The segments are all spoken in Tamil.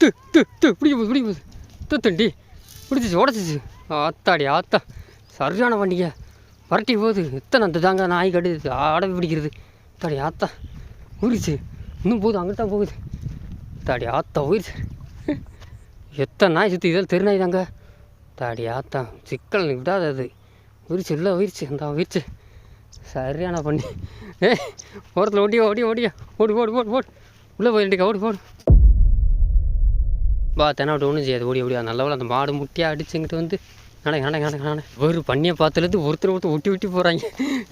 து து து பிடிக்க போகுது பிடிக்க போகுது. துத்தண்டி பிடிச்சிச்சு உடச்சிச்சு. ஆத்தாடி ஆத்தா. சரியான வண்டிங்க. வரட்டி போகுது. எத்தனை அந்த தாங்க நாய் கடி ஆடவே பிடிக்கிறது. தாடி ஆத்தா. ஊறிச்சு இன்னும் போகுது அங்கே தான் போகுது. தாடி ஆத்தா ஊறிச்சு எத்தனை நாய் சுற்றி இதெல்லாம் தெருநாய் தாங்க. தாடி ஆத்தா. சிக்கல் விடாது அது. உரிச்சு இல்லை உயிர்ச்சு. அந்த உயிர்ச்சு. சரியான பண்ணி ஏ ஓரத்தில் ஓடியா ஓடியா ஓடியா ஓடி ஓடி ஓடி ஓடி. உள்ளே போயிட்டுக்கா ஓடி போடு பா தெனாவட்டு ஒன்றும் செய்யாது. ஓடி ஓடியா நல்லவள அந்த மாடு முட்டியாக அடிச்சுங்கிட்டு வந்து நடங்க நடங்க நடங்க நடங்க ஒரு பண்ணியை பார்த்துலேருந்து ஒருத்தர் ஒருத்தர் ஒட்டி ஒட்டி போகிறாங்க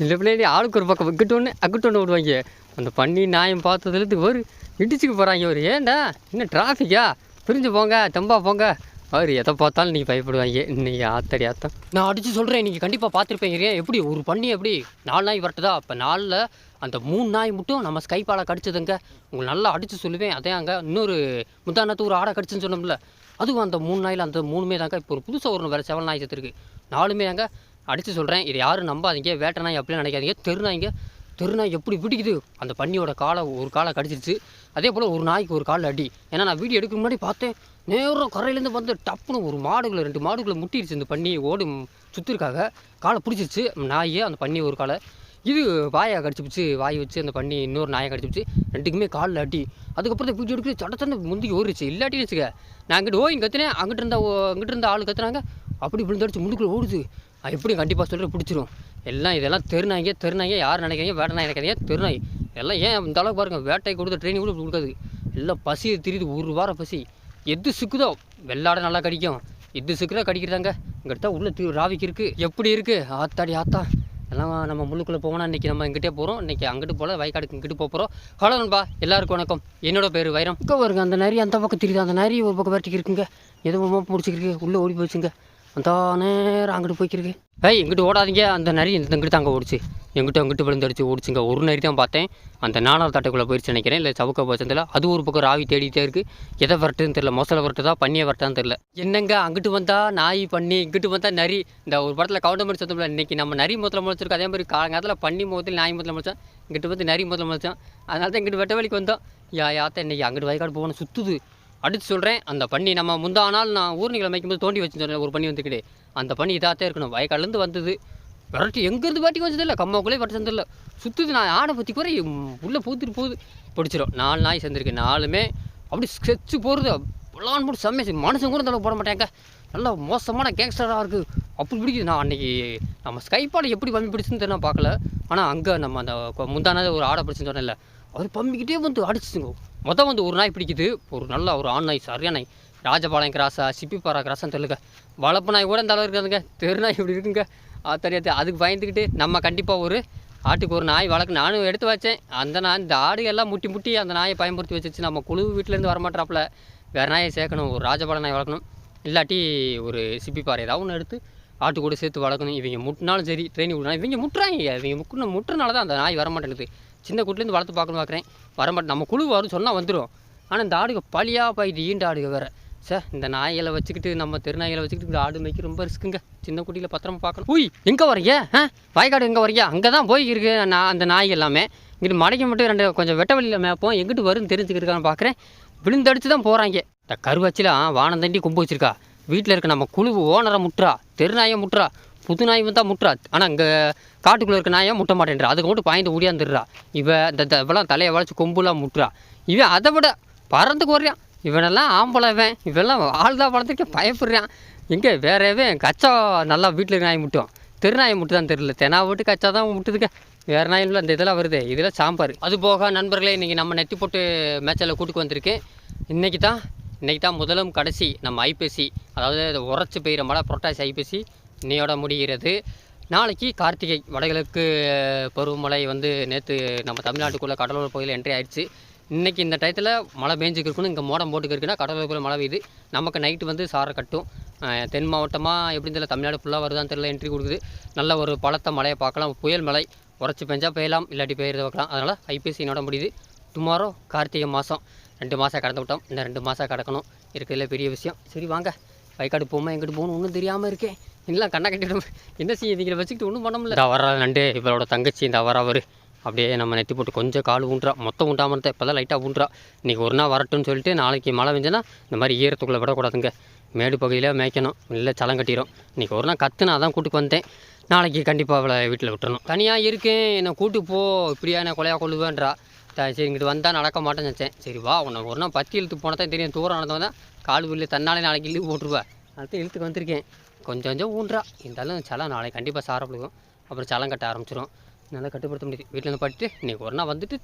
இல்லை பிள்ளைங்க ஆளுக்கு ஒரு பக்கம் இங்கிட்டு ஒன்று அங்கிட்டு ஒன்று விடுவாங்க அந்த பண்ணி நாயம் பார்த்ததுலேருந்து ஒரு இடிச்சுக்கு போகிறாங்க ஒரு ஏன்டா? இன்னும் டிராஃபிக்கா பிரிஞ்சு போங்க தெம்பா போங்க. அவர் எதை பார்த்தாலும் நீங்கள் பயப்படுவாங்க. இன்னைக்கு ஆத்தடி ஆத்தம். நான் அடித்து சொல்கிறேன் நீங்கள் கண்டிப்பாக பார்த்துருப்பீங்க எப்படி? ஒரு பண்ணி எப்படி நாலு நாய் வரட்டுதா? அப்போ நாலில் அந்த மூணு நாய் மட்டும் நம்ம ஸ்கைப்பால கடிச்சதுங்க. உங்களுக்கு நல்லா அடித்து சொல்லுவேன். அதே அங்கே இன்னொரு முந்தானத்து ஒரு ஆடை கடிச்சுன்னு சொன்னோம்ல அதுவும் அந்த மூணு நாயில் அந்த மூணுமே தாங்க. இப்போ ஒரு புதுசாக ஒரு வேறு செவல் நாய் செத்துருக்கு. நாலுமே தாங்க அடித்து சொல்கிறேன் இது யாரும் நம்பாதீங்க. வேட்டை நாய் அப்படின்னு நினைக்காதீங்க. தெரு நாய்ங்க தெரு நாய் எப்படி பிடிக்குது? அந்த பன்னியோட காலை ஒரு காலை கடிச்சிருச்சு. அதே போல் ஒரு நாய்க்கு ஒரு காலில் அடி. ஏன்னா நான் வீடியோ எடுக்க முன்னாடி பார்த்தேன். நேரம் கரையிலேருந்து வந்து டப்புன்னு ஒரு மாடுகளை ரெண்டு மாடுகளை முட்டிருச்சு. இந்த பண்ணி ஓடு சுற்றிருக்காக காலை பிடிச்சிருச்சு. நாயே அந்த பண்ணி ஒரு காலை. இது வாயை கடிச்சிப்பிச்சு வாய் வச்சு அந்த பண்ணி இன்னொரு நாயை கடிச்சிப்பிச்சு ரெண்டுக்குமே காலில் அடி. அதுக்கப்புறம் பிடிச்சி எடுக்க சட்ட சண்டை முந்தி ஓடிச்சு இல்லாட்டின்னு வச்சுக்க நான் அங்கிட்டு ஓய் கத்துனேன் அங்கிட்டு இருந்த அங்கிட்டு இருந்த ஆள் கத்துனாங்க அப்படி விழுந்தடிச்சு முண்டுக்குள்ளே ஓடுது. அது எப்படி கண்டிப்பாக சொல்கிற பிடிச்சிரும். எல்லாம் இதெல்லாம் தெருநாய்ங்க தெருநாய்ங்க யார் நினைக்கிறீங்க வேட்டை நாய் நினைக்கிறீங்க தெருநாய். எல்லாம் ஏன் இந்த அளவுக்கு பாருங்கள் வேட்டை கொடுத்த ட்ரைனிங் கூட இப்படி கொடுக்காது. எல்லாம் பசி தெரியுது ஒரு வாரம் பசி. எது சிக்குதோ வெள்ளாட நல்லா கடிக்கும். எது சிக்குதோ கடிக்கிறாங்க இங்கிட்ட தான் உள்ள திரு ராவிக்கு இருக்குது எப்படி இருக்குது ஆத்தாடி ஆத்தா. எல்லாம் நம்ம முள்ளுக்குள்ளே போவோம்னா இன்றைக்கி நம்ம இங்கிட்டே போகிறோம் இன்றைக்கி அங்கிட்டு போல வயக்காடுக்கு இங்கிட்டு போகிறோம் ஹலோ நண்பா எல்லாருக்கும் வணக்கம். என்னோட பேர் வைரம். இங்கே வருங்க அந்த நரி அந்த பக்கம் தெரியுது. அந்த நரி ஒரு பக்கம் வரட்டிக்கு இருக்குங்க. எதுவும் முடிச்சிருக்கு உள்ளே ஓடி போச்சுங்க. அந்த நேரம் அங்கிட்டு போய்க்கிருக்கு. ஏய் இங்கிட்டு ஓடாதீங்க. அந்த நரி இந்த இங்கிட்டு தாங்க ஓடிச்சு. எங்கிட்ட அங்கிட்டு விழுந்தடிச்சு ஓடிச்சுங்க. ஒரு நரி தான் பார்த்தேன். அந்த நாலாவது தட்டைக்குள்ளே போயிடுச்சு நினைக்கிறேன். இல்லை சவுக்க போச்சதில் அது ஒரு பக்கம் ராவி தேடிட்டே இருக்குது எதை வரட்டுன்னு தெரில மொசலை வரட்டுதா பண்ணியை வரட்டான்னு தெரில என்னங்க அங்கிட்டு வந்தால் நாய் பண்ணி இங்கிட்டு வந்தால் நரி. இந்த ஒரு படத்தில் கவுண்டமரி சொந்தமில்ல இன்றைக்கி நம்ம நரி முதல்ல முளைச்சிருக்கோம் அதே மாதிரி காலங்காலத்தில் பண்ணி முதல் நாய் முதல்ல முளைச்சோம் இங்கிட்டு வந்து நரி முதல்ல முளைச்சோம் அதனால தான் இங்கிட்டு வெட்ட வழிக்கு வந்தோம். யா யாத்த இன்றைக்கி அங்கிட்டு வயக்காடு போகணும். சுற்றுது அடித்து சொல்கிறேன் அந்த பண்ணி நம்ம முந்தா நாள் நான் ஊர்னிகளை மேய்க்கும்போது தோண்டி வச்சு ஒரு பண்ணி வந்துக்கிட்டு. அந்த பண்ணி இதாகத்தே இருக்கணும். வயக்காலேருந்து வந்தது. விரட்டி எங்கேருந்து பாட்டி வச்சதில்ல கம்மாக்குள்ளே வரட்டு சந்தில்ல சுற்றுது நான் ஆடை பற்றி குறை உள்ளே பூத்துட்டு போகுது. பிடிச்சிடும் நாலு நாய் சேர்ந்துருக்கு. நாலுமே அப்படி ஸ்கெட்சு போகிறது. பிளான் போட்டு செம்மையா மனுஷன் கூட இந்த போட மாட்டேங்க. நல்லா மோசமான கேங்ஸ்டராக இருக்குது அப்படி பிடிக்குது. நான் அன்றைக்கி நம்ம ஸ்கைப்பால் எப்படி பம்பி பிடிச்சுன்னு தெரியல பார்க்கல. ஆனால் அங்கே நம்ம அந்த முந்தானது ஒரு ஆடை பிடிச்சுன்னு சொன்னேன்ல அவர் பம்பிக்கிட்டே வந்து அடிச்சுங்க மொதல் வந்து ஒரு நாய் பிடிக்குது. ஒரு நல்ல ஒரு ஆண் நாய் சரியான நாய். ராஜபாளையம் கிராஸா சிப்பிப்பாறா கிராஸான்னு சொல்லுங்க வளர்ப்பு நாய் கூட இந்த அளவு இருக்காதுங்க. தெரு நாய் இப்படி இருக்குங்க. அது தெரியாது. அதுக்கு பயந்துக்கிட்டு நம்ம கண்டிப்பாக ஒரு ஆட்டுக்கு ஒரு நாய் வளர்க்க நானும் எடுத்து வச்சேன். அந்த நாய் இந்த ஆடு எல்லாம் முட்டி முட்டி அந்த நாயை பயன்படுத்தி வச்சிச்சு. நம்ம குழு வீட்டிலேருந்து வரமாட்டாப்புல. வேறு நாயை சேர்க்கணும். ஒரு ராஜபாளையம் நாய் வளர்க்கணும். இல்லாட்டி ஒரு சிப்பிப்பாறை ஏதாவது ஒன்று எடுத்து ஆட்டு கூட சேர்த்து வளர்க்கணும். இவங்க முட்டினாலும் சரி ட்ரெயின் விடணும் இவங்க முட்டுறாங்க. இவங்க முக்குன முட்டுறனால தான் அந்த நாய் வரமாட்டேங்குது. சின்ன குட்டிலேருந்து வளர்த்து பார்க்கணும் பார்க்குறேன். வரமாட்டேன் நம்ம குழு வரும் சொன்னால் வந்துடும் ஆனால் இந்த ஆடுக பழியாக போயிட்டு ஈண்ட ஆடுக வேறு. சார் இந்த நாய்களை வச்சுக்கிட்டு நம்ம தெருநாய்களை வச்சுக்கிட்டு இந்த ஆடு மேய்க்க ரொம்ப ரிஸ்க்குங்க சின்ன குட்டியில் பத்திரமா பார்க்கணும். உய் எங்கே வரீங்க ஆ? வாய்க்காடு எங்கே வரீங்க அங்கே தான் போய் இருக்கு நான் அந்த நாய் எல்லாமே. இங்கிட்டு மடைக்கு மட்டும் ரெண்டு கொஞ்சம் வெட்ட வழியில் மேப்போம் எங்கிட்டு வரும்னு தெரிஞ்சுக்கிருக்கான்னு பார்க்குறேன். விழுந்தடிச்சு தான் போகிறாங்க இந்த கருவச்சிலாம் வானம் தண்டி கும்பு வச்சிருக்கா. வீட்டில் இருக்க நம்ம குழு ஓனரை முட்டுறா தெருநாயை முட்டுறா. புது நாய் வந்தால் முட்டுறா ஆனால் இங்கே காட்டுக்குள்ளே இருக்க நாயை முட்ட மாட்டேன்றா. அதுக்கு மட்டும் பாயிண்ட் ஓடியாந்துடுறா. இவன் இந்த இந்த இவெல்லாம் தலையை வளைச்சி கொம்புலாம் முட்டுறா. இவன் அதை விட பறந்துக்கு குறையான் இவனெல்லாம் ஆம்பளைவன் இவெல்லாம் ஆள் தான் வளர்த்துக்க பயப்படுறான் எங்கே வேறவே கச்சா நல்லா வீட்டில் நாய் முட்டும் தெருநாயை முட்டு தான் தெரியல. தெனா விட்டு கச்சா தான் முட்டுதுங்க. வேறு நாய் இல்லை. அந்த இதெல்லாம் வருது. இதில் சாம்பார். அது போக நண்பர்களே இன்றைக்கி நம்ம நெத்தி போட்டு மேட்சில் கூட்டுக்கு வந்திருக்கேன் இன்றைக்கி தான் இன்றைக்கி தான் முதலும் கடைசி நம்ம ஐப்பசி. அதாவது உரைச்சி பெய்கிற மழை புரட்டாசி ஐப்பசி. இன்னையோட முடிகிறது. நாளைக்கு கார்த்திகை வடகிழக்கு பருவமழை வந்து நேற்று நம்ம தமிழ்நாட்டுக்குள்ளே கடலூர் பகுதியில் என்ட்ரி ஆயிடுச்சு. இன்றைக்கி இந்த டயத்தில் மழை பேஞ்சுக்கு இருக்கணும் இங்கே மோடம் போட்டுக்கு இருக்குன்னா மழை பெய்யுது. நமக்கு நைட்டு வந்து சாரை கட்டும். தென் மாவட்டமாக எப்படின்னு தெரியல தமிழ்நாடு ஃபுல்லாக வருதான்னு தெரியல என்ட்ரி கொடுக்குது. நல்ல ஒரு பழத்த மழையை பார்க்கலாம். புயல் மழை உரைச்சி பெஞ்சால் பெய்யலாம் இல்லாட்டி பெய்யறத வைக்கலாம் அதனால் ஐபிஎஸ்சி என்னோட முடியுது. டுமாரோ கார்த்திகை மாதம் ரெண்டு மாதம் கடந்து விட்டோம். இன்னும் ரெண்டு மாதம் கடக்கணும். இருக்கிறதுல பெரிய விஷயம். சரி வாங்க. வயக்காடு போமா எங்கிட்டு போகணும் ஒன்றும் தெரியாமல் இருக்கேன். எல்லாம் கண்ணை கட்டிடும் என்ன செய்ய இதுங்களை வச்சுக்கிட்டு ஒன்றும் பண்ண முடியல. இந்த நண்டு இவளோட தங்கச்சி இந்த வர அவர். அப்படியே நம்ம நெத்தி போட்டு கொஞ்சம் கால் ஊன்றா. மொத்தம் ஊண்டாமல் இருந்தால் இப்போ தான் லைட்டாக ஊன்றா. இன்றைக்கி ஒரு நாள் வரட்டும்னு சொல்லிட்டு நாளைக்கு மழை பெஞ்சுன்னா இந்த மாதிரி ஈரத்துக்குள்ளே விடக்கூடாதுங்க. மேடு பகுதியில் மேய்க்கணும். இல்லை சலம் கட்டிடும் இன்றைக்கி ஒரு நாள் கற்று நான் தான் கூட்டுக்கு வந்தேன். நாளைக்கு கண்டிப்பாக அவளை வீட்டில் விட்டுறணும். தனியாக இருக்கேன். என்னை கூட்டு போ. இப்படியா நான் கொலையாக கொள்ளுவேன்றா. சரி இங்கிட்டு வந்தால் நடக்க மாட்டேன்னு நினச்சேன். சரி வா. உன்னை ஒரு நாள் பத்தி இழுத்து போனால் தான் தெரியும். தூரம் நடந்தவன் தான் கால் உள்ள தன்னாலே நாளைக்கு லீவ் போட்டுருவா. அடுத்து இழுத்துக்கு வந்திருக்கேன். கொஞ்சம் கொஞ்சம் ஊன்றா. இருந்தாலும் சலம் நாளைக்கு கண்டிப்பாக சாரப்படுவோம் அப்புறம் சலம் கட்ட ஆரம்பிச்சிடும் நல்லா கட்டுப்படுத்த முடியுது. வீட்டில் இருந்து பட்டு இன்றைக்கி ஒரு நாள் வந்துட்டு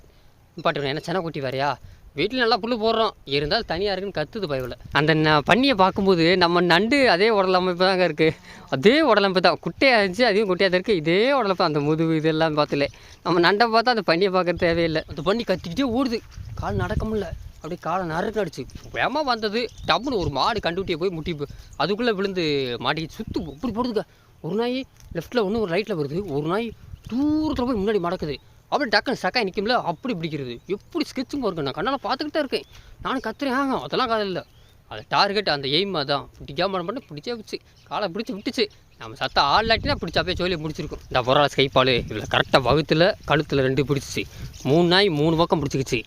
பாட்டுக்கணும் ஏன்னா சென குட்டி வேறையா? வீட்டில் நல்லா புல் போடுறோம். இருந்தாலும் தனியாக இருக்குன்னு கத்துது பயவில் அந்த ந- பன்னியை பார்க்கும்போது நம்ம நண்டு அதே உடலமைப்பு தாங்க இருக்குது அதே உடலமைப்பு தான். குட்டையாக இருந்துச்சு அதையும் குட்டையாக தான் இருக்குது இதே உடலப்பு அந்த முதுகு இதெல்லாம் பார்த்துல. நம்ம நண்டை பார்த்தா அந்த பன்னியை பார்க்க தேவையில்லை. அந்த பன்னி கத்திக்கிட்டே ஓடுது. கால் நடக்க முடியல. அப்படியே காலை நறுக்கு அடிச்சு. வேகமாக வந்தது. டப்புன்னு ஒரு மாடு கண்டுகிட்டே போய் முட்டி அதுக்குள்ளே விழுந்து மாட்டி சுத்து இப்படி போடுதுங்க. ஒரு நாய் லெஃப்ட்டில் ஒன்று ஒரு ரைட்டில் வருது. ஒரு நாய் தூரத்தில் போய் முன்னாடி மடக்குது. அப்படி டக்குன்னு சக்காய் நிற்கும்ல அப்படி பிடிக்கிறது. எப்படி ஸ்கெட்சும் இருக்கு நான் கண்ணால் பார்த்துக்கிட்டே இருக்கேன். நானும் கத்துறேன். ஆகும் அதெல்லாம் காதல் இல்லை. அது டார்கெட் அந்த எய்ம் அதான். பிடிக்காம பண்ண பிடிச்சே வச்சு காலை பிடிச்சி விட்டுச்சு. நம்ம சத்த ஆள் இல்லாட்டினா பிடிச்ச அப்படியே சொல்லி முடிச்சிருக்கும். இந்த பொருளை ஸ்கைப்பால் இதில் கரெக்டாக வகுத்தில் கழுத்தில் ரெண்டு பிடிச்சிச்சு. மூணு நாய் மூணு பக்கம் பிடிச்சிக்கிச்சு.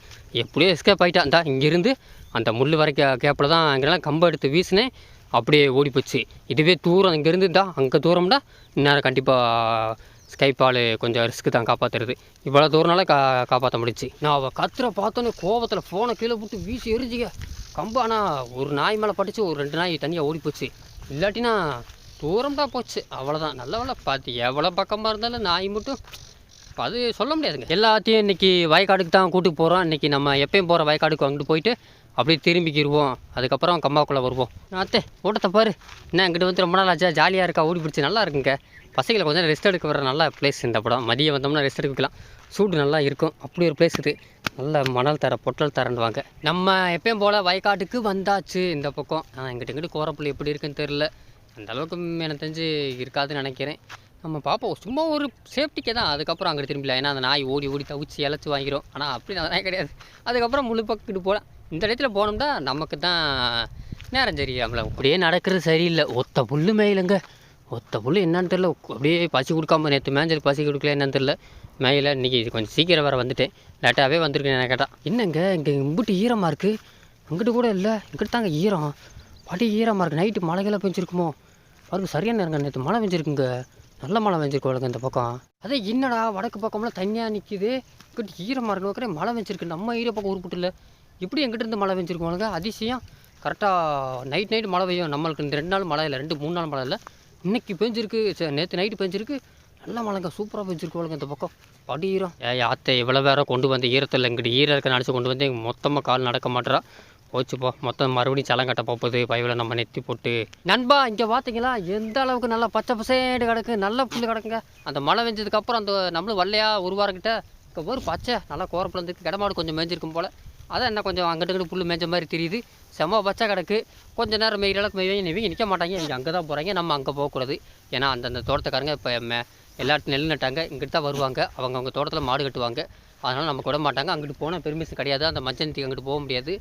எப்படியோ எஸ்கேப் ஆகிட்டா இந்தா இங்கேருந்து அந்த முள் வரைக்க கேப்பில் தான் அங்கெல்லாம் கம்பை எடுத்து வீசினேன். அப்படியே ஓடி போச்சு இதுவே தூரம் இங்கேருந்து தான் அங்கே தூரம்னா இந்நேரம் கண்டிப்பாக ஸ்கைப்பால் கொஞ்சம் ரிஸ்க்கு தான் காப்பாற்றுறது இவ்வளோ தூரனால கா காப்பாற்ற முடிச்சு நான் அவள் கத்துற பார்த்தோன்னே கோவத்தில் ஃபோனை கீழே போட்டு வீசி எரிஞ்சிக்க. கம்பு ஆனால் ஒரு நாய் மேலே பட்டுச்சு ஒரு ரெண்டு நாய் தனியாக ஓடி போச்சு. இல்லாட்டினா தூரம் தான் போச்சு. அவ்வளோதான் நல்ல வேலை. பார்த்து எவ்வளோ பக்கமாக இருந்தாலும் நாய் மட்டும் இப்போ அது சொல்ல முடியாதுங்க. எல்லாத்தையும் இன்றைக்கி வயக்காடுக்கு தான் கூட்டு போகிறோம் இன்றைக்கி நம்ம எப்பயும் போகிற வயக்காடுக்கு அங்கிட்டு போயிட்டு அப்படியே திரும்பிக்கிடுவோம் அதுக்கப்புறம் கம்மாக்குள்ளே வருவோம். அத்தே ஓட்டத்தை பாரு. என்ன இங்கிட்டு வந்து ரொம்ப நாள் ஆச்சா. ஜாலியாக இருக்கா? ஓடி பிடிச்சி நல்லா இருக்குங்க. பசங்களை கொஞ்சம் ரெஸ்ட் எடுக்க வர நல்ல பிளேஸ் இந்த படம். மதியம் வந்தோம்னா ரெஸ்ட் எடுக்கலாம். சூடு நல்லா இருக்கும். அப்படி ஒரு பிளேஸ் இது. நல்ல மணல் தர பொட்டல் தரண்டுவாங்க நம்ம எப்பயும் போல் வயக்காட்டுக்கு வந்தாச்சு இந்த பக்கம். ஆனால் இங்கிட்ட இங்கிட்டு கோரப்புள்ளி எப்படி இருக்குன்னு தெரில அந்த அளவுக்கு எனக்கு தெரிஞ்சு இருக்காதுன்னு நினைக்கிறேன். நம்ம பார்ப்போம் சும்மா ஒரு சேஃப்டிக்கே தான். அதுக்கப்புறம் அங்கே திரும்பல ஏன்னா அந்த நாய் ஓடி ஓடி தவிச்சு இழைச்சி வாங்கிடும் ஆனால் அப்படி அதெல்லாம் கிடையாது. அதுக்கப்புறம் முழு பக்கிட்டு போகலாம் இந்த இடத்துல போனோம்னா நமக்கு தான் நேரம் சரியாமல அப்படியே நடக்கிறது சரியில்லை. ஒத்த புல்லு மேயிலங்க. ஒத்த புல்லு என்னன்னு தெரில அப்படியே பசி கொடுக்காம நேற்று மேஞ்சல் பசி கொடுக்கல என்னன்னு தெரில மேயில இன்றைக்கி இது கொஞ்சம் சீக்கிரம் வேறு வந்துட்டேன். லேட்டாகவே வந்திருக்கேன் என்ன கேட்டால் என்னங்க இங்கே இம்புட்டு ஈரமாக இருக்குது இங்கிட்டு கூட இல்லை. இங்கிட்டு தாங்க ஈரம். படி ஈரமாக இருக்குது நைட்டு மழைகளாக பெஞ்சிருக்குமோ. பாருங்க சரியான நேரங்க. நேற்று மழை பெஞ்சிருக்குங்க. நல்ல மழை பெஞ்சிருக்கு இந்த பக்கம். அதே என்னடா வடக்கு பக்கம்லாம் தனியாக நிற்கிது இங்கிட்டு ஈரமாக இருக்கணும் மழை பெஞ்சிருக்கு. நம்ம ஈர பக்கம் உருப்பிட்டு இல்லை. எப்படி எங்கிட்ட இருந்து மழை பெஞ்சிருக்கோங்க அதிசயம். கரெக்டாக நைட் நைட் மழை பெய்யும். நம்மளுக்கு இந்த ரெண்டு நாள் மழை இல்லை ரெண்டு மூணு நாள் மழை இல்லை. இன்னைக்கு பெஞ்சிருக்கு நேற்று நைட்டு பெஞ்சிருக்கு. நல்ல மழைங்க சூப்பராக பெஞ்சிருக்கோங்க இந்த பக்கம். படி ஈரம் ஏ ஆத்தை இவ்வளோ வேற கொண்டு வந்து ஈரத்தில் இங்கிட்டு ஈரம் இருக்க நினச்சி கொண்டு வந்து மொத்தமாக கால் நடக்க மாட்டேறா. போச்சு போ. மொத்தம் மறுபடியும் சலம் கட்ட போகுது. பைவில் நம்ம நெத்தி போட்டு. நண்பா இங்கே பார்த்தீங்களா எந்த அளவுக்கு நல்லா பச்சை பசேடு கிடக்கு. நல்ல புல் கிடக்குங்க. அந்த மழை பெஞ்சதுக்கு அப்புறம் அந்த நம்மளும் வெள்ளையா ஒரு வாரக்கிட்ட இங்கே ஒரு பச்சை நல்லா கோரப்பில் இருந்துருக்கு கிடமாடு கொஞ்சம் மேய்ஞ்சிருக்கும் போல். அதான் என்ன கொஞ்சம் அங்கிட்டு இங்கிட்டு புல் மேய்ஞ்ச மாதிரி தெரியுது. செம்ம பச்சை கிடக்கு. கொஞ்ச நேரம் மெயில் அளவுக்கு மெய்வங்க நிற்க மாட்டாங்க. இங்கே அங்கே தான் போகிறாங்க நம்ம அங்கே போகக்கூடாது ஏன்னா அந்தந்த தோட்டத்துக்காரங்க இப்போ மே எல்லாத்தையும் நெல் நட்டாங்க. இங்கிட்டு தான் வருவாங்க. அவங்க அவங்க தோட்டத்தில் மாடு கட்டுவாங்க. அதனால் நமக்கு விட மாட்டாங்க. அங்கிட்டு போனால் பெர்மிஷன் கிடையாது. அந்த மச்சனத்துக்கு அங்கிட்டு போக முடியாது.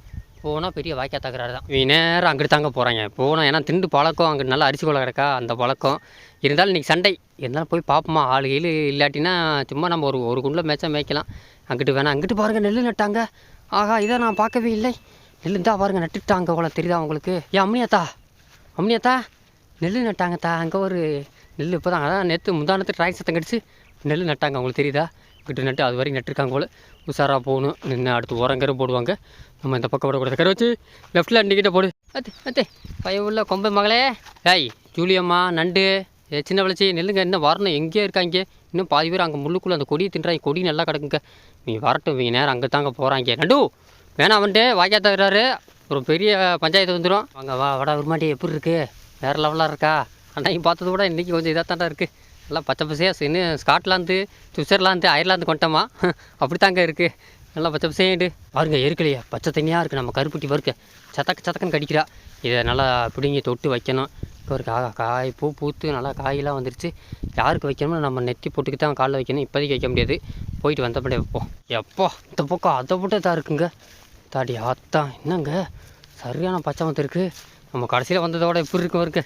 போனால் பெரிய வாய்க்கா தகராறு தான். இவங்க நேரம் அங்கிட்டு தாங்க போகிறாங்க போனால் ஏன்னா திண்டு பழக்கம். அங்கிட்டு நல்லா அரிசி கொலை கிடக்கா அந்த பழக்கம். இருந்தாலும் இன்றைக்கி சண்டை. இருந்தாலும் போய் பார்ப்போமா ஆளு கீழு இல்லாட்டினா சும்மா நம்ம ஒரு ஒரு குண்டில் மேய்ச்சா மேய்க்கலாம். அங்கிட்டு வேணாம் அங்கிட்டு பாருங்கள் நெல் நட்டாங்க. ஆகா இதை நான் பார்க்கவே இல்லை. நெல் தான் பாருங்கள் நட்டுட்டாங்க அவ்வளோ தெரியுதா உங்களுக்கு? ஏன் அம்மியாத்தா? அம்மியாத்தா? நெல் நட்டாங்கத்தா அங்கே ஒரு நெல் இப்போ தான் அதான் நேற்று முந்தானத்து ட்ராக் சத்தம் கடிச்சு நெல் நட்டாங்க. உங்களுக்கு தெரியுதா? கிட்ட நட்டு அது வரைக்கும் நட்டுருக்காங்க போல். உஷாராக போகணும். நின்று அடுத்து உரங்கரு போடுவாங்க. நம்ம இந்த பக்கம் விடக்கூடாது. கரை வச்சு லெஃப்ட்டில் அண்டிக்கிட்ட போடு. அத்தே அத்தே பையன் உள்ள கொம்பை மகளே. ஏய் ஜூலியம்மா நண்டு. ஏ, சின்ன வளர்ச்சி நெல்லுங்க. என்ன வரணும். எங்கேயே இருக்காங்க. இன்னும் பாதி பேர் அங்கே முள்ளுக்குள்ளே அந்த கொடியை தின்றாங்க. கொடி நல்லா கிடக்குங்க. நீ வரட்டும். இவங்க நேரம் அங்கே தாங்க போகிறாங்க நண்டு வேணாம் வந்துட்டு வாய்க்கா தகுறாரு ஒரு பெரிய பஞ்சாயத்து வந்துடும் அங்கே வா வடா உருமாட்டி. எப்படி இருக்குது வேறு லெவலாக இருக்கா? அன்னைக்கு பார்த்தது கூட இன்றைக்கி கொஞ்சம் இதாக தாண்டா இருக்குது நல்லா பச்சை பசையாக இன்னும் ஸ்காட்லாந்து சுவிட்சர்லாந்து அயர்லாந்து கொண்டோமா. அப்படி தாங்க இருக்குது நல்லா பச்சை பசேண்டு பாருங்க எருக்கலையே. பச்சை தண்ணியாக இருக்குது நம்ம கருப்புட்டி வறுக்க சதக்கு சதக்குன்னு கடிக்கிறா. இதை நல்லா பிடுங்கி தொட்டு வைக்கணும். இப்போ ஒரு கா காய் பூ பூத்து நல்லா காயெல்லாம் வந்துருச்சு. யாருக்கு வைக்கணுமோ நம்ம நெத்தி போட்டுக்கு தான் காலில் வைக்கணும். இப்போதைக்கு வைக்க முடியாது. போயிட்டு வந்தபடியே வைப்போம். எப்போ இந்த பக்கம் அதை போட்டு தான் இருக்குங்க. தாடி ஆத்தான் என்னங்க? சரியான பச்சை வந்துருக்கு நம்ம கடைசியில் வந்ததோட எப்படி இருக்கும் இருக்கு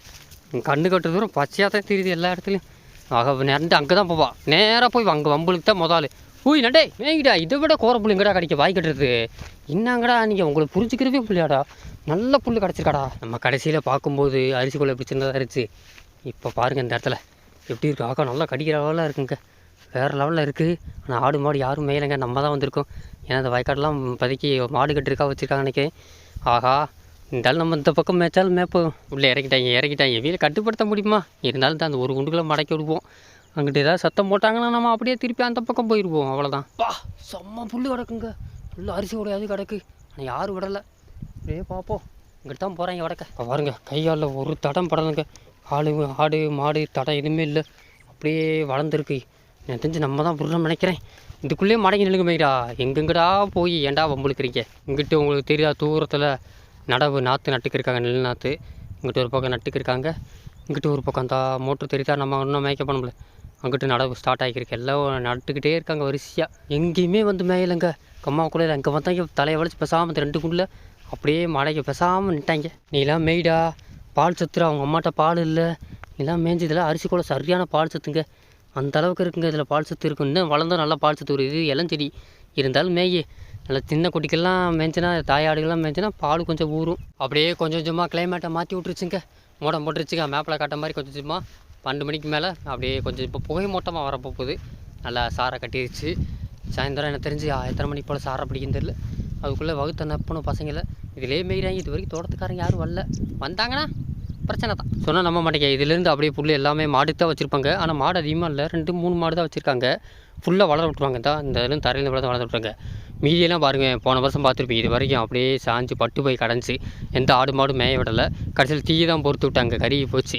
கண்ணு கட்டுற தூரம் பச்சையாக தான் தெரியுது எல்லா இடத்துலையும். ஆக நேர்ந்து அங்கே தான் போவா. நேராக போய் அங்கே வம்புளுக்கு தான் முதல் ஊய் நண்டே மேய்கிட்டா இதை விட கோர புள்ளிங்கடா கிடைக்க வாய் கட்டுறது? என்னங்கடா நீங்கள் உங்களுக்கு புரிஞ்சுக்கிறதே பிள்ளையாடா நல்ல புல் கிடச்சிருக்காடா. நம்ம கடைசியில் பார்க்கும்போது அரிசிக்குள்ளே எப்படி சின்னதாக இருந்துச்சு. இப்போ பாருங்கள் இந்த இடத்துல. எப்படி இருக்கு? ஆக்கா நல்லா கடிக்கிற லெவலில் இருக்குங்க. வேறு லெவலில் இருக்குது ஆனால் ஆடு மாடு யாரும் மேயலைங்க. நம்ம தான் வந்திருக்கோம். ஏன்னா அந்த வயக்காடெலாம் பதுக்கி மாடு கட்டிருக்கா வச்சுருக்காங்க நினைக்கிறேன். ஆஹா இருந்தாலும் நம்ம இந்த பக்கம் மேய்ச்சாலும் மேய்ப்போம். உள்ளே இறக்கிட்டாங்க இறக்கிட்டாங்க. வீட்டில் கட்டுப்படுத்த முடியுமா? இருந்தாலும் தான் அந்த ஒரு குண்டுக்குள்ளே மடக்கி விடுவோம். அங்கிட்டு ஏதாவது சத்தம் போட்டாங்கன்னா நம்ம அப்படியே திருப்பி அந்த பக்கம் போயிடுவோம் அவ்வளோதான் பா செம்ம புல் கிடக்குங்க. ஃபுல்லாக அரிசி உடையாது கிடக்கு. ஆனால் யாரும் விடலை. அப்படியே பார்ப்போம். இங்கிட்டு தான் போகிறாங்க வடக்க. இப்போ பாருங்க கையால் ஒரு தடம் படலைங்க. ஆடு ஆடு மாடு தடம் எதுவுமே இல்லை. அப்படியே வளர்ந்துருக்கு. எனக்கு தெரிஞ்சு நம்ம தான் புரிஞ்சு நினைக்கிறேன். இதுக்குள்ளேயே மடங்கி நிலுங்க மேய்டா எங்கெங்கடா போய் ஏன்டா வம்புழுக்கிறீங்க? இங்கிட்டு உங்களுக்கு தெரியாத தூரத்தில் நடவு நாற்று நட்டுக்கிருக்காங்க நெல் நாற்று இங்கிட்டு ஒரு பக்கம் நட்டுக்கிருக்காங்க. இங்கிட்டு ஒரு பக்கம் அந்த மோட்ரு தெரியுதா நம்ம இன்னும் மேய்க்க பண்ணல அங்கிட்டு நட ஸ்டார்ட் ஆகியிருக்கு. எல்லாம் நட்டுக்கிட்டே இருக்காங்க வரிசையாக எங்கேயுமே வந்து மேயலைங்க கம்மா கூட இல்லை இங்கே வந்தாங்க தலையை வலிச்சு பெசாமல் ரெண்டு குண்டில் அப்படியே மழைக்கு பேசாமல் நின்ட்டாங்க. நீலாம் மேய்டா. பால் சத்துரு அவங்க அம்மாட்ட பால் இல்லை. நீலாம் மேய்ஞ்சதில் அரிசி கூட சரியான பால் சத்துங்க. அந்த அளவுக்கு இருக்குங்க இதில் பால் சத்து இருக்கும் இன்னும் நல்லா பால் சத்து வருது இது இளஞ்செடி. இருந்தாலும் மேய். நல்லா சின்ன குட்டிக்கெல்லாம் மேய்ச்சினா தாயாடுகள்லாம் மேய்ச்சினா பால் கொஞ்சம் ஊறும். அப்படியே கொஞ்சம் கொஞ்சமாக கிளைமேட்டை மாற்றி விட்ருச்சுங்க மோடம் போட்டுருச்சுங்க. மேப்பில் காட்ட மாதிரி கொஞ்சம் கொஞ்சமாக பன்னெண்டு மணிக்கு மேலே அப்படியே கொஞ்சம் இப்போ புகை மூட்டமாக வரப்போ போகுது. நல்லா சாரை கட்டிருச்சு. சாயந்தரம் எனக்கு தெரிஞ்சு எத்தனை மணிக்கு போல் சாரை பிடிக்கும் தெரில அதுக்குள்ளே வகுத்த நப்பணும் பசங்களை இதிலே மேய்கிறாங்க இது வரைக்கும் தோட்டத்துக்காரங்க யாரும் வரல. வந்தாங்கன்னா பிரச்சனை தான். சொன்னால் நம்ப மாட்டேங்க. இதுலேருந்து அப்படியே புல் எல்லாமே மாடு தான் வச்சுருப்பாங்க. ஆனால் மாடு அதிகமாக இல்லை. ரெண்டு மூணு மாடு தான் வச்சுருக்காங்க. ஃபுல்லாக வளர விட்ருவாங்க தான் இந்த இதுலேருந்து தரையில் வளர வளர விட்ருவாங்க மீதியெல்லாம் பாருங்கள் போன வருஷம் பார்த்துருப்பீங்க இது வரைக்கும் அப்படியே சாஞ்சு பட்டு போய் கடைஞ்சி எந்த ஆடு மாடும் மேய விடலை. கடைசியில் தீயை தான் பொறுத்து விட்டாங்க கருகி போச்சு.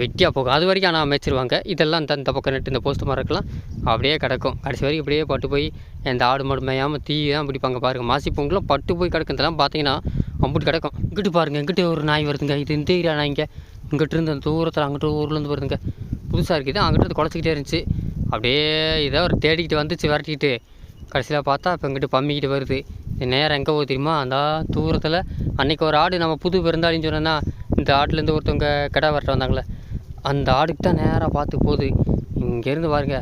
வெட்டியாக போகும். அது வரைக்கும் ஆனால் அமைச்சிருவாங்க. இதெல்லாம் இந்த இந்த பக்கம் நட்டு இந்த போஸ்ட் மரக்கெல்லாம் அப்படியே கிடக்கும். கடைசி வரைக்கும் இப்படியே பட்டு போய் எந்த ஆடு மாடு மேயாமல் தீ தான் பிடிப்பாங்க பாருங்கள் மாசி பொங்கலும் பட்டு போய் கிடக்கும். இதெல்லாம் பார்த்தீங்கன்னா அம்புட்டு கிடக்கும். இங்கிட்டு பாருங்கள் இங்கிட்டு ஒரு நாய் வருதுங்க. இது இந்த ஏரியா நாய்ங்க. இங்கிட்டிருந்து அந்த தூரத்தில் அங்கிட்டு ஊர்லேருந்து வருதுங்க. புதுசாக இருக்குது. அங்கிட்டு குழச்சிக்கிட்டே இருந்துச்சு. அப்படியே இதை ஒரு தேடிக்கிட்டு வந்துச்சு விரட்டிக்கிட்டு. கடைசியில் பார்த்தா இப்போ இங்கிட்டு பம்மிக்கிட்டு வருது. நேரம் எங்கே போகுது தெரியுமா? அந்த தூரத்தில் அன்னைக்கு ஒரு ஆடு நம்ம புது பெருந்தாளின்னு சொன்னோன்னா இந்த ஆட்டுலேருந்து ஒருத்தவங்க கடை வரட்ட வந்தாங்களே அந்த ஆடுக்கு தான் நேராக பார்த்து போகுது. இங்கேருந்து பாருங்க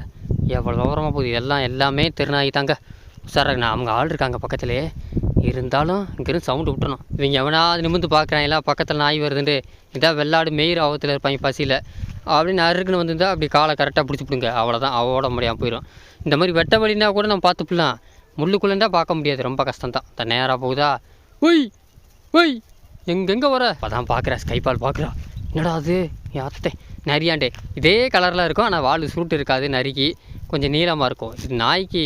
எவ்வளோ தூரமாக போகுது. எல்லாம் எல்லாமே திருநாயி தாங்க உஷாராக நான் அவங்க ஆள் இருக்காங்க பக்கத்துலேயே இருந்தாலும் இங்கேருந்து சவுண்டு விட்டணும் இவங்க எவனாவது நிமிந்து பார்க்குறாங்களா? பக்கத்தில் நாய் வருதுன்ட்டு. இதான் வெள்ளாடு மெயிர் ஆபத்தில் இருப்பாங்க பசியில். அப்படின்னு அருக்குன்னு வந்திருந்தா அப்படி காலை கரெக்டாக பிடிச்சி விடுங்க அவ்வளோதான் ஓட முடியாமல் போயிடும் இந்த மாதிரி வெட்ட வழினா கூட நம்ம பார்த்துப்பிடலாம் முள்ளுக்குள்ளேருந்தா பார்க்க முடியாது. ரொம்ப கஷ்டம் தான் இந்த நேராக போகுதா? ஒய் ஒய் எங்கெங்கே வர அதான் பார்க்குறேன் ஸ்கைபால் பார்க்குறா என்னடா அது? என் நரியாண்டே. இதே கலரில் இருக்கும். ஆனால் வால் சுருட்டு இருக்காது. நரிக்கு கொஞ்சம் நீளமாக இருக்கும். இது நாய்க்கு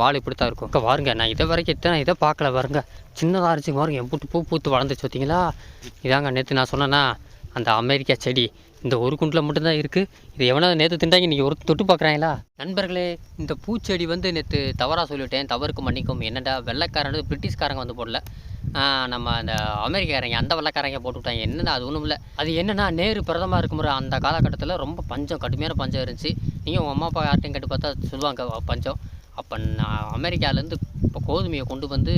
வால் இப்படி தான் இருக்கும். அக்கா பாருங்க. நான் இதை வரைக்கும் இத்தனை இதை பார்க்கல பாருங்க. சின்னதாக இருந்துச்சு பாருங்க. என் பூட்டு பூ பூத்து வளர்ந்துச்சு பார்த்தீங்களா? இதாங்க நேற்று நான் சொன்னேன்னா அந்த அமெரிக்கா செடி. இந்த ஒரு குண்டில் மட்டும்தான் இருக்குது இது எவனாவது நேற்று திண்டாங்க இன்றைக்கி ஒரு தொட்டு பார்க்குறாங்களா? நண்பர்களே இந்த பூச்செடி வந்து நேற்று தவறாக சொல்லிவிட்டேன் தவறுக்கு மன்னிக்கும். என்னடா வெள்ளைக்காரன் பிரிட்டிஷ்காரங்க வந்து போடல. நம்ம அந்த அமெரிக்காரங்க அந்த வெள்ளைக்காரங்க போட்டு விட்டாங்க. அது ஒன்றும் இல்லை அது என்னென்னா நேரு பிரதமர் இருக்கும்போது அந்த காலகட்டத்தில் ரொம்ப பஞ்சம் கடுமையான பஞ்சம் இருந்துச்சு. நீங்கள் உங்கள் அம்மா அப்பா யார்ட்டையும் கேட்டு பார்த்தா சொல்லுவாங்க பஞ்சம். அப்போ நான் அமெரிக்காவிலேருந்து இப்போ கோதுமையை கொண்டு வந்து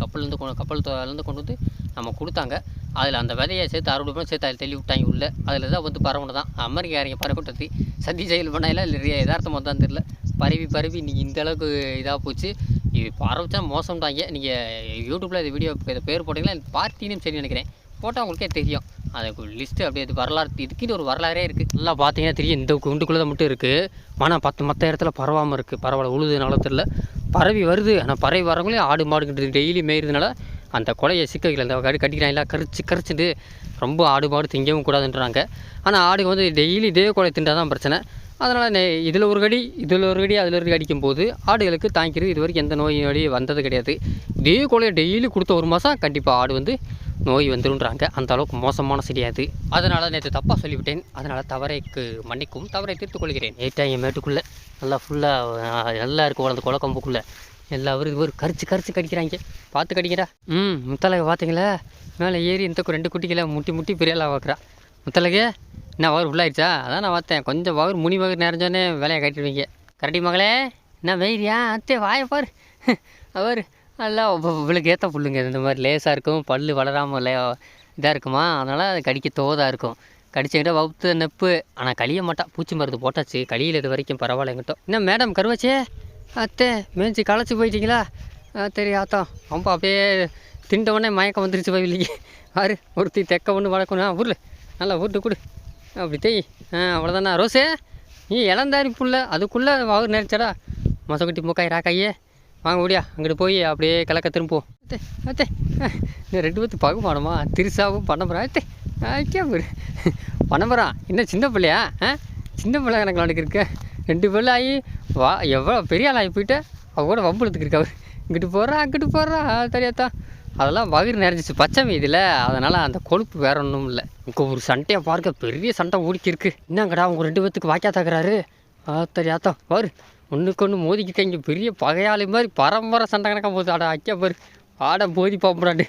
கப்பல்லேருந்து கொண்டு கப்பல் தொழிலேருந்து கொண்டு வந்து நம்ம கொடுத்தாங்க. அதில் அந்த விதையை சேர்த்து அறுவடை சேர்த்து அதில் தெளி விட்டாங்க உள்ள. அதில் தான் வந்து பரவணும் தான். அமெரிக்காரங்க பரவிட்டது சதி செயல் பண்ணாயில இல்லை யதார்த்தமாக தான் தெரியல. பரவி பரவி இன்றைக்கி இந்த அளவுக்கு இதாக போச்சு. இது பரவச்சா மோசம்டாங்க நீங்கள் யூடியூப்பில் இந்த வீடியோ இதை பேர் போட்டிங்கன்னா பார்த்தீங்கன்னு சரி நினைக்கிறேன். போட்டால் உங்களுக்கே தெரியும். அதுக்கு லிஸ்ட்டு அப்படியே அது வரலாறு இதுக்குன்னு ஒரு வரலாறே இருக்குது நல்லா பார்த்தீங்கன்னா தெரியும். இந்த குண்டுக்குள்ளே தான் மட்டும் இருக்குது ஆனால் பத்து மற்ற இடத்துல பரவாமல் இருக்குது பரவாயில்ல உழுதுனால தெரில பரவி வருது. ஆனால் பறவை வரவங்களே ஆடு மாடுக்கிட்டு டெய்லி மேயிறதுனால அந்த கொலையை சிக்க வைக்கல அந்த கடி கட்டிக்கிறாங்களா கரிச்சு கரிச்சுட்டு ரொம்ப ஆடு மாடு திங்கவும் கூடாதுன்றாங்க. ஆனால் ஆடுங்க வந்து டெய்லி இதே கொலை தின்றால் தான் பிரச்சனை. அதனால் இதில் ஒரு கடி இதில் ஒரு கடி அதில் ஒரு கடி அடிக்கும்போது ஆடுகளுக்கு தாங்கிறது இது வரைக்கும் எந்த நோய் நொடி வந்தது கிடையாது. இதே கொலையை டெய்லி கொடுத்த ஒரு மாதம் கண்டிப்பாக ஆடு வந்து நோய் வந்துருன்றாங்க. அந்த அளவுக்கு மோசமான செடியாது அதனால் நேற்று தப்பாக சொல்லிவிட்டேன். அதனால் தவறைக்கு மன்னிக்கும். தவறை தீர்த்து கொள்கிறேன். என் மேட்டுக்குள்ளே நல்லா ஃபுல்லாக நல்லா இருக்கும் வளர்ந்து குழக்கம்புக்குள்ளே எல்லா ஒரு ஒரு கரிச்சு கரிச்சு கடிக்கிறாங்க. பார்த்து கடிக்கிறா ம் முத்தலகை பார்த்தீங்களா? மேலே ஏறி இந்த ரெண்டு குட்டிகளை முட்டி முட்டி பெரியாளாக பார்க்குறா. முத்தலகே என்ன வகர் ஃபுல்லாகிடுச்சா அதான் நான் பார்த்தேன். கொஞ்சம் வகுறு முனி வகர் நிறைஞ்சோன்னே வேலையை கட்டிடுவீங்க. கரடி மகளே என்ன வெயிறியா அத்தே வாயை அவர் நல்லா இவ- இவளுக்கு ஏற்ற புல்லுங்க. இந்த மாதிரி லேசாக இருக்கும் பல் வளராமல் லே இதாக இருக்குமா? அதனால் அது கடிக்க தோதாக இருக்கும். கடிச்சுக்கிட்ட வகுத்து நெப்பு. ஆனால் கழிய மாட்டா. பூச்சி மருந்து போட்டாச்சு. கழியில் இது வரைக்கும் பரவாயில்ல எங்கிட்ட என்ன மேடம் கருவாச்சே? அத்தே மேய்ச்சி களைச்சி போயிட்டீங்களா? ஆ சரி ஆத்தம் ரொம்ப அப்படியே திண்ட உடனே மயக்கம் வந்துருச்சு பயிலிக்கு ஆறு ஒருத்தி தெக்க ஒன்று வளர்க்கணும். ஊரில். உருளு நல்லா உருட்டு கொடு. அப்படி தேய். ஆ அவ்வளோதானா ரோஸே நீ இளந்தாரி புள்ள அதுக்குள்ளே அவர் நினைச்சடா மொசக்குட்டி மூக்காய் ராக்காயே. வாங்க ஓடியா. அங்கிட்டு போய் அப்படியே கிழக்க திரும்புவோம். அத்தே அத்தே. இந்த ரெண்டு பேர்த்து பகுமானமா? திருசாவும் பண்ணப்புறா அத்தே ஆச்சா போரு என்ன சின்ன பிள்ளையா? ஆ சின்ன பிள்ளை கணக்கு நடக்கு ரெண்டு பேரில் ஆகி வா எவ்வளோ பெரிய ஆள் ஆகி போயிட்டு? அவ கூட வம்புலத்துக்கு இருக்கா இங்கிட்டு போகிறா அங்கிட்டு போகிறா தெரியாதான் அதெல்லாம் வயிறு நிறைஞ்சிச்சு. பச்சை மீதியில் அதனால் அந்த கொழுப்பு வேற ஒன்றும் இல்லை. இங்கே ஒரு சண்டையை பார்க்க பெரிய சண்டை ஓடிக்கிருக்கு. என்னங்கடா அவங்க ரெண்டு பேத்துக்கு வாக்கியா தாக்குறாரு? ஆ தெரியாதா? பாரு ஒன்றுக்கு ஒன்று மோதிக்கிட்ட இங்கே பெரிய பகையாளி மாதிரி பரம்பரை சண்டை கணக்காக போகுது. ஆடா அக்கா பாரு. ஆட மோதி பாம்புறாண்டு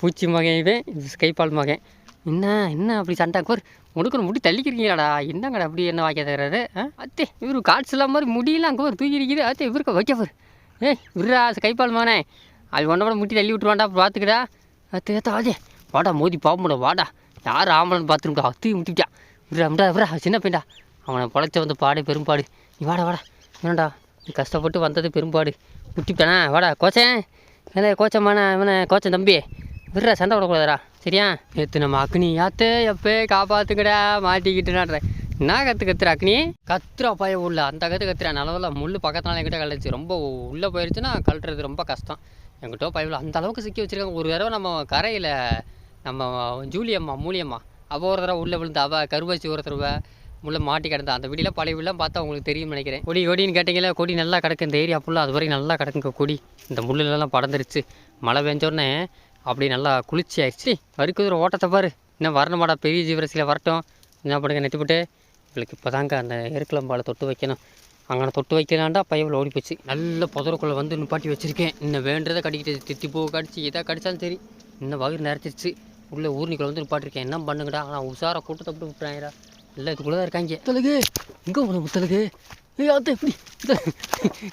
பூச்சி மகன் இவன் ஸ்கைபால் மகன். என்ன என்ன அப்படி சண்டை? கோர் உனக்கு முடி தள்ளிக்கிறீங்களாடா என்னங்கடா அப்படி என்ன வாக்கியா தகுறாரு ஆ? அத்தே இவரு காட்ஸ் இல்லாமல் மாதிரி முடியெல்லாம் அங்கே ஒரு தூக்கி அத்தே இவருக்கு வைக்க போர் ஏய் விட்றா கைப்பால் மானே. அது ஒன்றை கூட முட்டி தள்ளி விட்டுருவாண்டா பார்த்துக்கடா அத்தே ஏத்தா வாஜே வாடா மோதி பாம்புடா வாடா. யார் ஆம்பளன்னு பார்த்துருக்கா தூக்கி முட்டிக்கிட்டா. விட்றா விடா விட்றா சின்ன பையன்டா. அவனை பொழைச்ச வந்து பாடு பெரும்பாடு. நீ வாடா வாடா. என்னடா நீ கஷ்டப்பட்டு வந்தது பெரும்பாடு. முட்டிப்பேனா வாடா கோச்சேன் என்ன கோச்சம்மான இவனை கோச்சன் தம்பி. விடுற சண்டை விடக்கூடாதுடா சரியா? நேற்று நம்ம அக்னி யாத்தே எப்பே காப்பாத்துக்கடா மாட்டிக்கிட்டுனாடுறேன் என்ன கற்று கத்துற அக்னி? கத்துறா பய உள்ள. அந்த கற்று கத்துறா. நல்லதில்ல முள் பக்கத்தினால என்கிட்ட கழிச்சு ரொம்ப உள்ளே போயிடுச்சுன்னா கழட்டுறது ரொம்ப கஷ்டம். என்கிட்ட பயவில் அந்த அளவுக்கு சிக்கி வச்சிருக்காங்க. ஒரு தடவை நம்ம கரையில் நம்ம ஜூலியம்மா மூலியம்மா அவள் ஒரு தடவை உள்ளே விழுந்து அவள் கருவச்சி ஒரு தடவை முள்ள மாட்டி கிடந்தா. அந்த வீடியோலாம் பழைய வீடெலாம் பார்த்தா உங்களுக்கு தெரியும்னு நினைக்கிறேன். கொடி கொடின்னு கேட்டிங்களா கொடி நல்லா கிடக்கு. இந்த ஏரியா ஃபுல்லாக அது வரைக்கும் நல்லா கிடக்குங்க கொடி. இந்த முள்ளுலலாம் படந்துருச்சு மழை பெஞ்சோடனே அப்படியே நல்லா குளிர்ச்சி ஆயிடுச்சு. வரிக்குதிர ஓட்டத்தை பாரு. இன்னும் வரணுமாடா பெரிய ஜீவரசியில் வரட்டும். என்ன பண்ணுங்க நெத்திப்பட்டு இவளுக்கு இப்போ தாங்க அந்த எருக்கலம்பாலை தொட்டு வைக்கணும். அங்கே தொட்டு வைக்கலாண்டா பையவில் ஓடி போச்சு நல்ல புதருக்குள்ளே வந்து நிப்பாட்டி வச்சுருக்கேன். இன்னும் வேண்டதை கடிக்கிட்டு தித்தி பூ கடிச்சு எதா கடிச்சாலும் சரி. இன்னும் வயிறு நிறச்சிருச்சு உள்ளே ஊர்னிக்குள்ள வந்து நிப்பாட்டிருக்கேன். என்ன பண்ணுங்கடா? ஆனால் உஷாரா கூட்டத்தை விட்டு விட்டுறாங்கடா. இல்லை இதுக்குள்ளே தான் இருக்காங்க. முத்தலுக்கு இங்கே போன முத்தலுக்கு ஐயோ அது எப்படி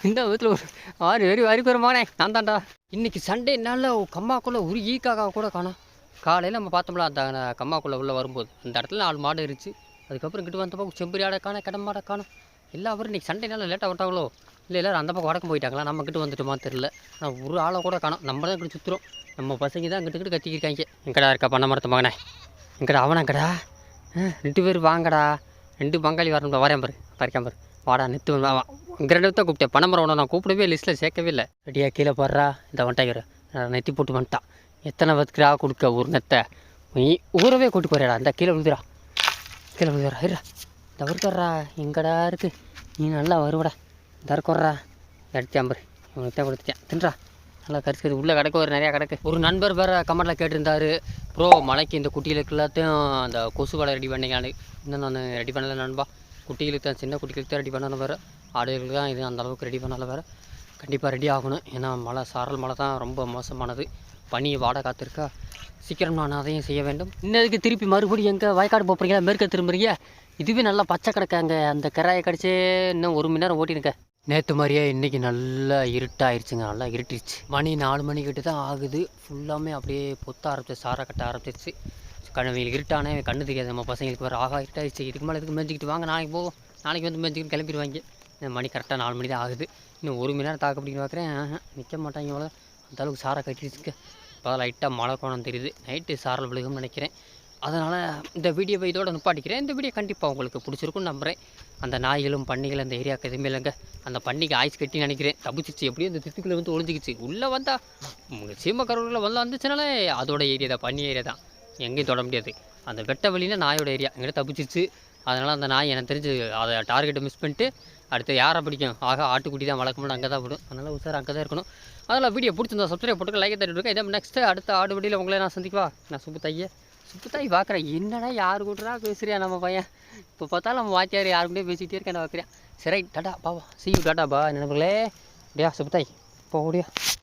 இந்த விதத்தில் ஒரு ஆறு வெறி வரி பெருமானே நான் தான்டா. இன்னைக்கு சண்டே நாளில் கம்மாக்குள்ளே ஒரு ஈக்காக கூட காணும் காலையில் நம்ம பார்த்தோம்ல அந்த கம்மாக்குள்ளே உள்ளே வரும்போது. அந்த இடத்துல நாலு மாடு இருந்துச்சு. அதுக்கப்புறம் இங்கிட்டு வந்தப்போ செம்பரி ஆடை காணும் கடை மாடை காணோம் எல்லாரும் இன்னைக்கு சண்டே நாளில் லேட்டாக விட்டாங்களோ இல்லை எல்லோரும் அந்த பக்கம் வடக்கம் போயிட்டாங்களா? நம்ம கிட்ட வந்துட்டுமா தெரில ஆனால் ஒரு ஆளை கூட காணும். நம்ம தான் இப்படி சுற்றுறோம் நம்ம பசங்க தான் இங்கிட்டு கிட்ட கத்திக்கிருக்காங்க எங்கடா இருக்கா பண்ண மரத்து மகனே? எங்கடா அவனாங்கடா? ரெண்டு பேர் வாங்கடா. ரெண்டு பங்காளி வரணும் வரேன் பாரு. பறிக்காம பாரு. வாடா நித்து வந்தா இங்கே ரெண்டு தான் கூப்பிட்டேன். பணமரம் ஒன்று நான் கூப்பிடவே லிஸ்ட்டில் சேர்க்கவே இல்லை. ரெடியாக கீழே போடுறா. இந்த வந்துட்டாங்க நெத்தி போட்டு வந்துட்டான் எத்தனை பத்துக்கிறா கொடுக்க ஒரு நெத்தை நீ ஊரவே கூட்டு போறியாடா. இந்த கீழே விழுதுரா கீழே விழுதுரா இருடா இந்த வருக்கறா எங்கடா இருக்கு? நீ நல்லா வருவடா. இந்த எடுத்து எடுத்தாம்பரு இவனுக்கு தான் கொடுத்துட்டேன். தின்றா. நல்லா கரிச்சு உள்ளே கிடக்கு ஒரு நிறையா கிடக்கு. ஒரு நண்பர் வேறு கமெண்டில் கேட்டிருந்தாரு. ப்ரோ மலைக்கு இந்த குட்டிகளுக்கு எல்லாத்தையும் அந்த கொசு வலை ரெடி பண்ணிக்கானு இன்னும் நான் ரெடி பண்ணலை நண்பா. குட்டிகளுக்கு தான் சின்ன குட்டிகளுக்கு தான் ரெடி பண்ணாலும் வேறு. ஆடுகளுக்கு தான் இது அந்த அளவுக்கு ரெடி பண்ணாலும் வேறு. கண்டிப்பாக ரெடி ஆகணும். ஏன்னா மழை சாரல் மழை தான் ரொம்ப மோசமானது. பனி வாட காத்திருக்கா? சீக்கிரம் நான் அதையும் செய்ய வேண்டும். இன்னதுக்கு திருப்பி மறுபடியும் எங்கே வயக்காடு போகிறீங்களா மேற்க திரும்புறீங்க? இதுவே நல்லா பச்சை கிடக்காங்க. அந்த கிராயை கடிச்சு இன்னும் ஒரு மணி நேரம் ஓட்டினுக்க நேற்று மாதிரியே இன்றைக்கி நல்லா இருட்டாயிருச்சுங்க. நல்லா இருட்டிருச்சு. மணி நாலு மணிக்கிட்ட தான் ஆகுது. ஃபுல்லாமே அப்படியே பொத்த ஆரம்பிச்சு சாரை கட்ட ஆரம்பிச்சிருச்சு. கண்ணு இருட்டானே கண்ணு தெரியாது. நம்ம பசங்களுக்கு வேறு ஆகா இருட்டாயிடுச்சு. இதுக்கு மேலே இதுக்கு மேஞ்சிக்கிட்டு வாங்க? நாளைக்கு போவோம் நாளைக்கு வந்து மேஞ்சிக்கிட்டு கிளம்பிடுவாங்க. இந்த மணி கரெக்டாக நாலு மணி தான் ஆகுது. இன்னும் ஒரு மணி நேரம் தாக்க அப்படின்னு பார்க்குறேன். நிற்க மாட்டாங்க இவ்வளோ அந்த அளவுக்கு சாரை கட்டிடுச்சுங்க. இப்போ லைட்டாக மழை கோணம் தெரியுது. நைட்டு சாரல் விழுகும்னு நினைக்கிறேன். அதனால் இந்த வீடியோவை இதோட நிப்பாட்டிக்கிறேன். இந்த வீடியோ கண்டிப்பாக உங்களுக்கு பிடிச்சிருக்குன்னு நம்புகிறேன் அந்த நாய்களும் பன்னிகள் அந்த ஏரியாவுக்கு எதுவுமே இல்லைங்க. அந்த பன்னிக்கு ஆய்ஸ் கட்டி நினைக்கிறேன். தப்பிச்சிச்சு எப்படியும் அந்த திட்டுக்குள்ளே வந்து ஒழிஞ்சிக்கிச்சு உள்ளே வந்தால் சீமக்கரூரில் வந்து வந்துச்சுனாலே அதோட ஏரியா தான். பன்னி ஏரியா தான். எங்கேயும் தொட முடியாது. அந்த வெட்ட வெளியில் நாயோட ஏரியா எங்கிட்ட தப்பிச்சிச்சு அதனால் அந்த நாய் எனக்கு தெரிஞ்சு அதை டார்கெட்டை மிஸ் பண்ணிட்டு அடுத்து யாரை பிடிக்கும்? ஆக ஆட்டுக்குட்டி தான் வளர்க்கணும் அங்கே தான் விடும். அதனால் உசார் அங்கே தான் இருக்கணும். அதனால் வீடியோ பிடிச்சிருந்தா சப்ஸ்கிரைப் போட்டு லைக் தட்டி இருக்கேன் இதே நெக்ஸ்ட்டு அடுத்த ஆடு வண்டியில் உங்களை நான் சந்திக்குவா? நான் சுப்பு தைய சுப்பு தாய் பார்க்குறேன் என்னடா யார் கூட்டுறா பேசுறியா நம்ம பையன்? இப்போ பார்த்தாலும் நம்ம வாத்தியார் யாரு கூடயே பேசிக்கிட்டே இருக்கேன் நான் வைக்கிறேன் சரி டாடா பாவா சி டாடா பா. நண்பர்களே? அப்படியா சுப்பு தாய் போடியா